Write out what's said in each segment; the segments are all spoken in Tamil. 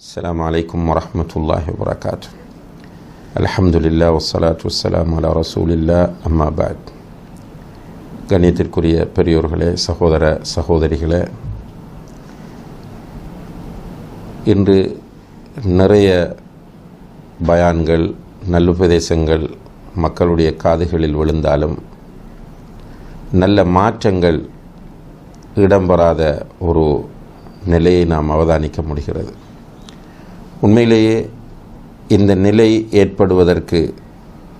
السلام عليكم ورحمة الله وبركاته الحمد لله والصلاة والسلام على رسول الله أما بعد கண்ணியத்திற்குரிய பெரியோர்களே சகோதர சகோதரிகளே இன்று நிறைய பயான்கள் நல்லுபதேசங்கள் மக்களுடைய காதுகளில் விழுந்தாலும் நல்ல மாற்றங்கள் இடம்பெறாத ஒரு நிலையை நாம் அவதானிக்க முடிகிறது உண்மையிலேயே இந்த நிலை ஏற்படுவதற்கு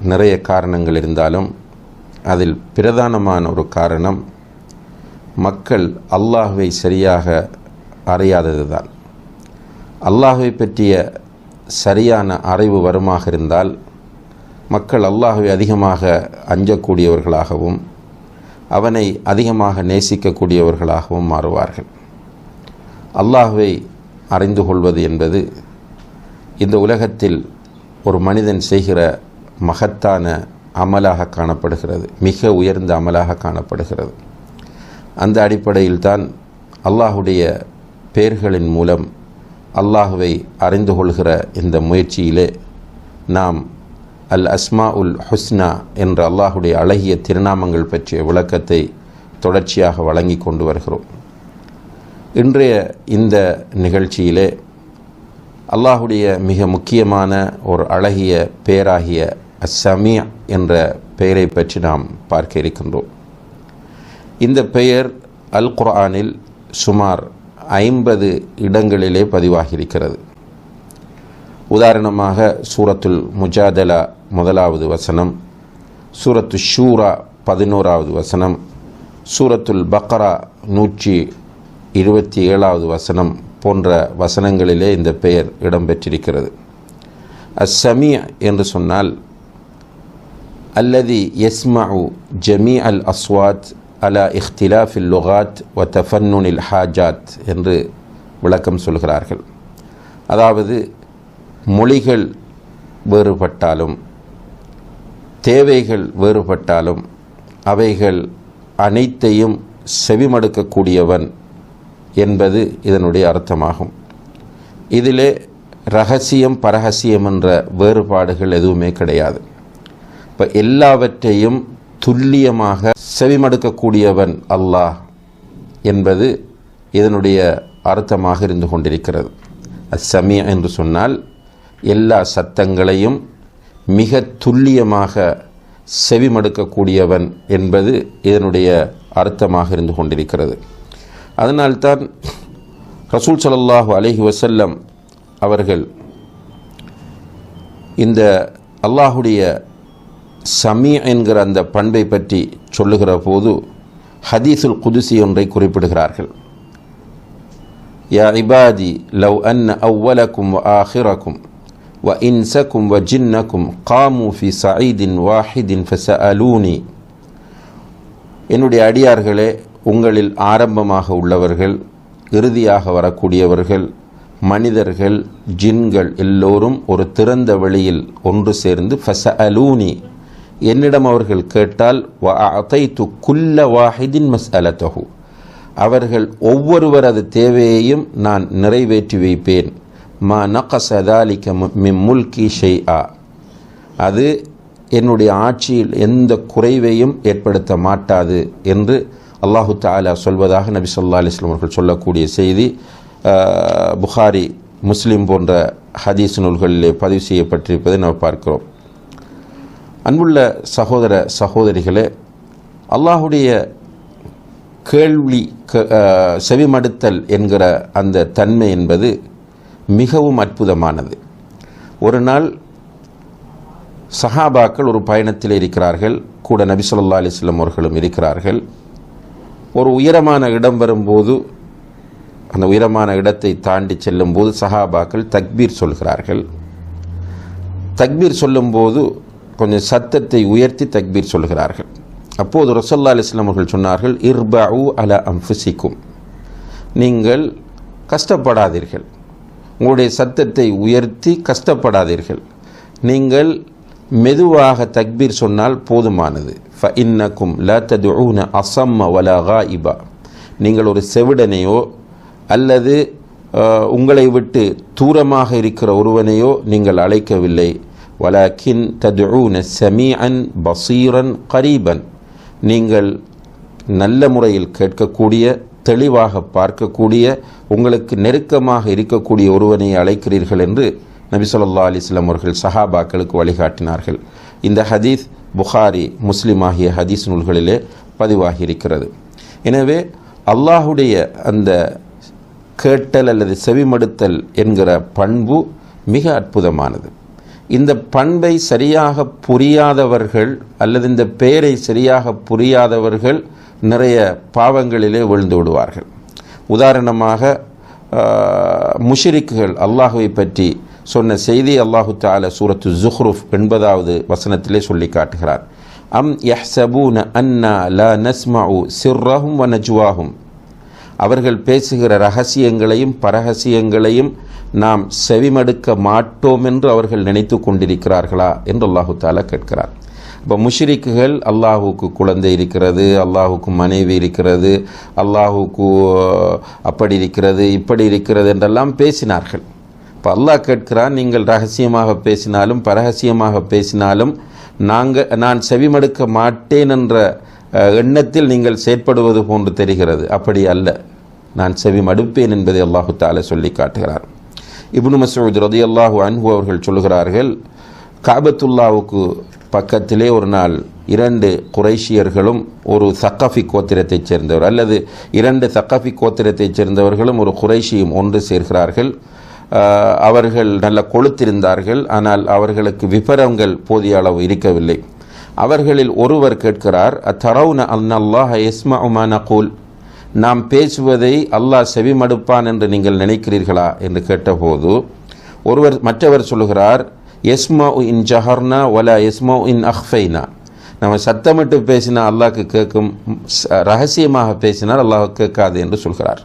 நிறைய காரணங்கள் இருந்தாலும் அதில் பிரதானமான ஒரு காரணம் மக்கள் அல்லாஹுவை சரியாக அறியாதது தான் அல்லாஹுவை பற்றிய சரியான அறிவு வருமாக இருந்தால் மக்கள் அல்லாஹுவை அதிகமாக அஞ்சக்கூடியவர்களாகவும் அவனை அதிகமாக நேசிக்கக்கூடியவர்களாகவும் மாறுவார்கள். அல்லாஹுவை அறிந்து கொள்வது என்பது இந்த உலகத்தில் ஒரு மனிதன் செய்கிற மகத்தான அமலாக காணப்படுகிறது. மிக உயர்ந்த அமலாக காணப்படுகிறது. அந்த அடிப்படையில் தான் அல்லாஹுடைய பெயர்களின் மூலம் அல்லாஹுவை அறிந்து கொள்கிற இந்த முயற்சியிலே நாம் அல் அஸ்மா உல் ஹுஸ்னா என்ற அல்லாஹுடைய அழகிய திருநாமங்கள் பற்றிய விளக்கத்தை தொடர்ச்சியாக வழங்கி கொண்டு வருகிறோம். இன்றைய இந்த நிகழ்ச்சியிலே அல்லாஹுடைய மிக முக்கியமான ஒரு அழகிய பெயராகிய அஸ்ஸமியா என்ற பெயரை பற்றி நாம் பார்க்க இருக்கின்றோம். இந்த பெயர் அல் குர்ஆனில் சுமார் ஐம்பது இடங்களிலே பதிவாகியிருக்கிறது. உதாரணமாக சூரத்துல் முஜாதலா முதலாவது வசனம் சூரத்து ஷூரா பதினோராவது வசனம் சூரத்துல் பக்ரா நூற்றி இருபத்தி ஏழாவது வசனம் போன்ற வசனங்களிலே இந்த பெயர் இடம்பெற்றிருக்கிறது. அஸ்ஸமி என்று சொன்னால் அல்லதி எஸ்மாவு ஜமி அல் அஸ்வாத் அலா இஃப்திலாஃபில் லுகாத் வ தஃபன்னுனில் ஹாஜாத் என்று விளக்கம் சொல்கிறார்கள். அதாவது மொழிகள் வேறுபட்டாலும் தேவைகள் வேறுபட்டாலும் அவைகள் அனைத்தையும் செவிமடுக்கக்கூடியவன் என்பது இதனுடைய அர்த்தமாகும். இதிலே ரகசியம் பரகசியம் என்ற வேறுபாடுகள் எதுவுமே கிடையாது. இப்போ எல்லாவற்றையும் துல்லியமாக செவிமடுக்கக்கூடியவன் அல்லாஹ் என்பது இதனுடைய அர்த்தமாக இருந்து கொண்டிருக்கிறது. அஸ்ஸமியா என்று சொன்னால் எல்லா சத்தங்களையும் மிக துல்லியமாக செவிமடுக்கக்கூடியவன் என்பது இதனுடைய அர்த்தமாக இருந்து கொண்டிருக்கிறது. அதனால்தான் ரசூல் சலல்லாஹு அலஹி வசல்லம் அவர்கள் இந்த அல்லாஹுடைய சமீ என்கிற அந்த பண்பை பற்றி சொல்லுகிற போது ஹதீஸுல் குதுசி ஒன்றை குறிப்பிடுகிறார்கள். யா இபாதி லவ் அன் அவ்வலக்கும் வ ஆஹிரக்கும் வ இன்சக்கும் வ ஜின்னக்கும் காமு ஃபி சயீதின் வாஹிதின் ஃபசஅலூனி என்னுடைய அடியார்களே உங்களில் ஆரம்பமாக உள்ளவர்கள் இறுதியாக வரக்கூடியவர்கள் மனிதர்கள் ஜின்கள் எல்லோரும் ஒரு திறந்த வெளியில் ஒன்று சேர்ந்து ஃபச அலூனி என்னிடம் அவர்கள் கேட்டால் வ அத்தைத்து குல்ல வாஹிதின் மஸ் அலத்தகு அவர்கள் ஒவ்வொருவரது தேவையையும் நான் நிறைவேற்றி வைப்பேன். மா நகசதாலிக்க மிம் முல்கி ஷெய் ஆ அது என்னுடைய ஆட்சியில் எந்த குறைவையும் ஏற்படுத்த மாட்டாது என்று அல்லாஹு தாலா சொல்வதாக நபி சொல்லா அலிஸ்லாம் அவர்கள் சொல்லக்கூடிய செய்தி புகாரி முஸ்லீம் போன்ற ஹதீஸ் நூல்களிலே பதிவு செய்யப்பட்டிருப்பதை நாம் பார்க்கிறோம். அன்புள்ள சகோதர சகோதரிகளே அல்லாஹுடைய கேள்வி செவிமடுத்தல் என்கிற அந்த தன்மை என்பது மிகவும் அற்புதமானது. ஒரு நாள் சஹாபாக்கள் ஒரு பயணத்தில் இருக்கிறார்கள் கூட நபி சொல்லா அலிஸ்லம் அவர்களும் இருக்கிறார்கள். ஒரு உயரமான இடம் வரும்போது அந்த உயரமான இடத்தை தாண்டி செல்லும்போது சஹாபாக்கள் தக்பீர் சொல்கிறார்கள். தக்பீர் சொல்லும்போது கொஞ்சம் சத்தத்தை உயர்த்தி தக்பீர் சொல்கிறார்கள். அப்போது ரசல்லா அலிஸ்லாம் அவர்கள் சொன்னார்கள் இர்பாவு அல அம்ஃபுசிக்கும் நீங்கள் கஷ்டப்படாதீர்கள். உங்களுடைய சத்தத்தை உயர்த்தி கஷ்டப்படாதீர்கள். நீங்கள் மெதுவாக தக்பீர் சொன்னால் போதுமானது. ஃப இன்னக்கும் ல ததுன அசம்ம வலா இபா நீங்கள் ஒரு செவிடனையோ அல்லது உங்களை விட்டு தூரமாக இருக்கிற ஒருவனையோ நீங்கள் அழைக்கவில்லை. வலாக்கின் ததுன சமீஅன் பசீரன் கரீபன். நீங்கள் நல்ல முறையில் கேட்கக்கூடிய தெளிவாக பார்க்கக்கூடிய உங்களுக்கு நெருக்கமாக இருக்கக்கூடிய ஒருவனை அழைக்கிறீர்கள் என்று நபி ஸல்லல்லாஹு அலைஹி அவர்கள் சஹாபாக்களுக்கு வழிகாட்டினார்கள். இந்த ஹதீஸ் புகாரி முஸ்லீம் ஆகிய ஹதீஸ் நூல்களிலே பதிவாகி இருக்கிறது எனவே அல்லாஹுடைய அந்த கேட்டல் அல்லது செவிமடுத்தல் என்கிற பண்பு மிக அற்புதமானது. இந்த பண்பை சரியாக புரியாதவர்கள் அல்லது இந்த பெயரை சரியாக புரியாதவர்கள் நிறைய பாவங்களிலே விழுந்து விடுவார்கள். உதாரணமாக முஷிரிக்குகள் அல்லாஹுவை பற்றி சொன்ன செய்தி அல்லாஹு தால சூரத்து ஜுஹ்ருஃப் எண்பதாவது வசனத்திலே சொல்லி காட்டுகிறார். அம் யஹ்சபூன அன்னா ல நஸ்மஉ சிர்ரஹும் வ நஜ்வாஹும். அவர்கள் பேசுகிற ரகசியங்களையும் பரகசியங்களையும் நாம் செவிமடுக்க மாட்டோம் என்று அவர்கள் நினைத்து கொண்டிருக்கிறார்களா என்று அல்லாஹு தாலா கேட்கிறார். இப்போ முஷிரிக்குகள் அல்லாஹுக்கு குழந்தை இருக்கிறது அல்லாஹுக்கு மனைவி இருக்கிறது அல்லாஹுக்கு அப்படி இருக்கிறது இப்படி இருக்கிறது என்றெல்லாம் பேசினார்கள். இப்போ அல்லாஹ் கேட்கிறான் நீங்கள் ரகசியமாக பேசினாலும் பரகசியமாக பேசினாலும் நாங்கள் நான் செவிமடுக்க மாட்டேன் என்ற எண்ணத்தில் நீங்கள் செயற்படுவது போன்று தெரிகிறது. அப்படி அல்ல. நான் செவி மடுப்பேன் என்பதை அல்லாஹு தால சொல்லி காட்டுகிறார். இப்னு மசூத் ரதியல்லாஹு அன்பு அவர்கள் சொல்கிறார்கள் காபத்துல்லாவுக்கு பக்கத்திலே ஒரு நாள் இரண்டு குறைஷியர்களும் ஒரு சக்கஃபி கோத்திரத்தைச் சேர்ந்தவர் அல்லது இரண்டு சக்கஃபி கோத்திரத்தைச் சேர்ந்தவர்களும் ஒரு குறைஷியும் ஒன்று சேர்கிறார்கள். அவர்கள் நல்ல கொளுத்திருந்தார்கள் ஆனால் அவர்களுக்கு விபரங்கள் போதிய அளவு இருக்கவில்லை. அவர்களில் ஒருவர் கேட்கிறார் அத்தரவுன அல்லாஹ் எஸ்மா உமா நகூல்? நாம் பேசுவதை அல்லாஹ் செவிமடுப்பான் என்று நீங்கள் நினைக்கிறீர்களா? என்று கேட்டபோது ஒருவர் மற்றவர் சொல்லுகிறார் எஸ்மா இன் ஜஹர்னா ஒலா எஸ்மா இன் அஹ்ஃபைனா. நம்ம சத்தமிட்டு பேசினால் அல்லாஹ்க்கு கேட்கும் ரகசியமாக பேசினால் அல்லாஹ் கேட்காது என்று சொல்கிறார்.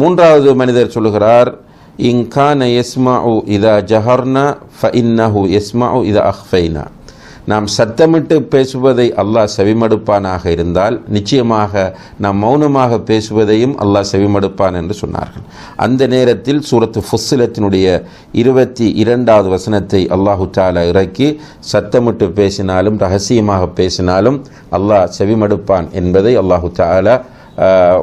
மூன்றாவது மனிதர் சொல்லுகிறார் இன்கான உ இதா ஜஹர்னா ஃப இன்னஹு உ இதா அஹ்ஃபைனா. நாம் சத்தமிட்டு பேசுவதை அல்லாஹ் செவிமடுப்பானாக இருந்தால் நிச்சயமாக நாம் மௌனமாக பேசுவதையும் அல்லாஹ் செவிமடுப்பான் என்று சொன்னார்கள். அந்த நேரத்தில் சூரத்து ஃபுஸ்ஸிலத்தினுடைய இருபத்தி இரண்டாவது வசனத்தை அல்லாஹு தாலா இறக்கி சத்தமிட்டு பேசினாலும் ரகசியமாக பேசினாலும் அல்லாஹ் செவிமடுப்பான் என்பதை அல்லாஹு தாலா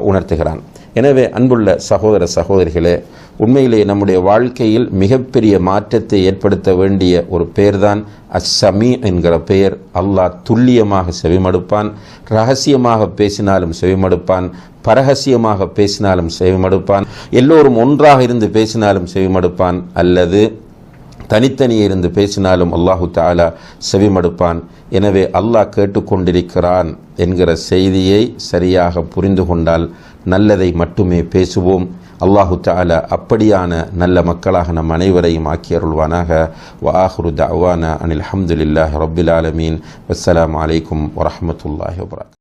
உணர்த்துகிறான். எனவே அன்புள்ள சகோதர சகோதரிகளே உண்மையிலே நம்முடைய வாழ்க்கையில் மிகப்பெரிய மாற்றத்தை ஏற்படுத்த வேண்டிய ஒரு பெயர்தான் அஸ்ஸமி என்கிற பெயர். அல்லாஹ் துல்லியமாக செவிமடுப்பான் ரகசியமாக பேசினாலும் செவிமடுப்பான் பரகசியமாக பேசினாலும் செவிமடுப்பான் எல்லோரும் ஒன்றாக இருந்து பேசினாலும் செவிமடுப்பான் அல்லது தனித்தனியே இருந்து பேசினாலும் அல்லாஹு தாலா செவிமடுப்பான். எனவே அல்லாஹ் கேட்டுக்கொண்டிருக்கிறான் என்கிற செய்தியை சரியாக புரிந்து கொண்டால் நல்லதை மட்டுமே பேசுவோம். அல்லாஹு தாலா அப்படியான நல்ல மக்களாக நம் அனைவரையும் ஆக்கி அருள்வானாக வஆஹிரு தஅவானா அனில் ஹம்துலில்லாஹி ரப்பில் ஆலமீன் வஸ்ஸலாமு அலைக்கும் வரஹ்மத்துல்லாஹி வபரகாத்துஹு